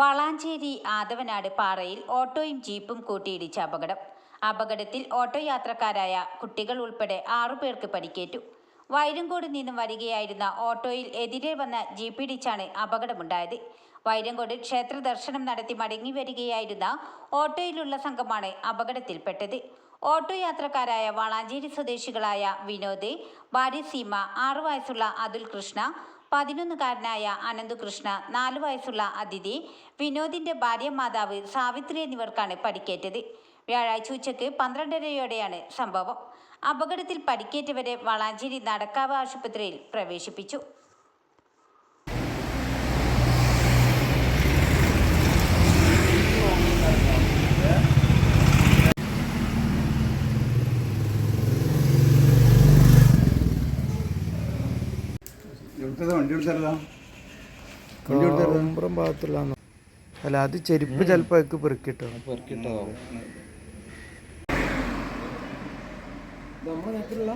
വളാഞ്ചേരി ആദവനാട് പാറയിൽ ഓട്ടോയും ജീപ്പും കൂട്ടിയിടിച്ച അപകടം. അപകടത്തിൽ ഓട്ടോ യാത്രക്കാരായ കുട്ടികൾ ഉൾപ്പെടെ ആറുപേർക്ക് പരിക്കേറ്റു. വൈരങ്കോട് നിന്നും വരികയായിരുന്ന ഓട്ടോയിൽ എതിരെ വന്ന ജീപ്പിടിച്ചാണ് അപകടമുണ്ടായത്. വൈരങ്കോട് ക്ഷേത്ര ദർശനം നടത്തി മടങ്ങി വരികയായിരുന്ന ഓട്ടോയിലുള്ള സംഘമാണ് അപകടത്തിൽപ്പെട്ടത്. ഓട്ടോ യാത്രക്കാരായ വളാഞ്ചേരി സ്വദേശികളായ വിനോദ് ഭാര്യ സീമ ആറു വയസ്സുള്ള അതുൽ കൃഷ്ണ പതിനൊന്നുകാരനായ അനന്തുകൃഷ്ണ നാലു വയസ്സുള്ള അതിഥി വിനോദിന്റെ ഭാര്യ മാതാവ് സാവിത്രി എന്നിവർക്കാണ് പരിക്കേറ്റത് വ്യാഴാഴ്ച ഉച്ചയ്ക്ക് പന്ത്രണ്ടരയോടെയാണ് സംഭവം. അപകടത്തിൽ പരിക്കേറ്റവരെ വളാഞ്ചേരി നടക്കാവ് ആശുപത്രിയിൽ പ്രവേശിപ്പിച്ചു. കാമ്പ്രം ഭാഗത്തുള്ള അല്ല അത് ചെരുപ്പ് ചിലപ്പോ പെറുക്കിട്ടോ പെറുക്കിട്ടോ പെറുക്കിട്ടോ നമ്മളെ നാട്ടിലുള്ള